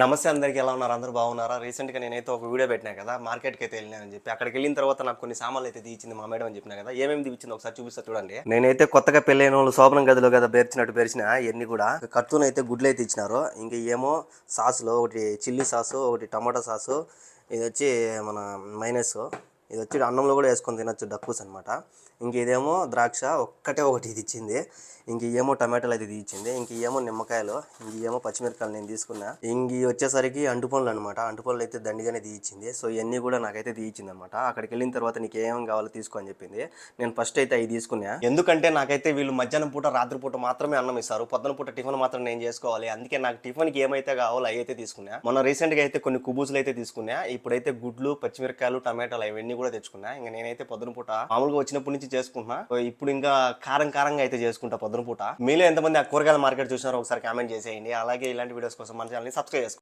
నమస్తే అందరికీ ఎలా ఉన్నారు? అందరూ బాగున్నారా? రీసెంట్గా నేనైతే ఒక వీడియో పెట్టినా కదా మార్కెట్కి అయితే వెళ్ళినానని చెప్పి అక్కడికి వెళ్ళిన తర్వాత నాకు కొన్ని సామాన్లు అయితే తీయించింది మా మేడం అని చెప్పిన కదా ఏమేమి తీయించింది ఒకసారి చూపిస్తా చూడండి. నేనైతే కొత్తగా పెళ్ళైన వాళ్ళు శోభనం గదిలో కదా పేర్చినట్టు పేర్చిన ఇవన్నీ కూడా కర్తూన్ అయితే గుడ్లు అయితే ఇచ్చినారు. ఇంక ఏమో సాసులు ఒకటి చిల్లీ సాసు ఒకటి టమాటా సాసు ఇది వచ్చి మన మైనస్ ఇది వచ్చి అన్నంలో కూడా వేసుకొని తినొచ్చు డక్కుస్ అనమాట ఇంక ఇదేమో ద్రాక్ష ఒక్కటే ఒకటి ఇది ఇచ్చింది. ఇంక ఏమో టమాటాలు అయితే ఇచ్చింది. ఇంక ఏమో నిమ్మకాయలు ఇంక ఏమో పచ్చిమిరపకాయలు నేను తీసుకున్నా. ఇంక వచ్చేసరికి అంటుపనులు అనమాట అంటుపండ్లు అయితే దండిగానే తీయించింది సో ఇవన్నీ కూడా నాకైతే తీయించింది అనమాట అక్కడికి వెళ్ళిన తర్వాత నీకు ఏమేమి కావాలో తీసుకో అని చెప్పింది. నేను ఫస్ట్ అయితే అవి తీసుకున్నా. ఎందుకంటే నాకైతే వీళ్ళు మధ్యాహ్నం పూట రాత్రి పూట మాత్రమే అన్నం ఇస్తారు. పొద్దున పూట టిఫిన్ మాత్రం నేను చేసుకోవాలి. అందుకే నాకు టిఫిన్కి ఏమైతే కావాలో అవి అయితే తీసుకున్నా. మొన్న రీసెంట్గా అయితే కొన్ని కుబూసులు అయితే తీసుకున్నా. ఇప్పుడైతే గుడ్లు పచ్చిమిరకాయలు టమాటాలు అవన్నీ కూడా తెచ్చుకున్నా. ఇంకా నేనైతే పొద్దున పూట మామూలుగా వచ్చినప్పటి నుంచి చేసుకుంటున్నా. ఇప్పుడు ఇంకా కారం కారంగా అయితే చేసుకుంటా పొద్దున పూట. మీలో ఎంతమంది ఆ కూరగాయల మార్కెట్ చూసినారో ఒకసారి కామెంట్ చేసేయండి. అలాగే ఇలాంటి వీడియోస్ కోసం మన ఛానల్ని సబ్స్క్రైబ్ చేసుకోండి.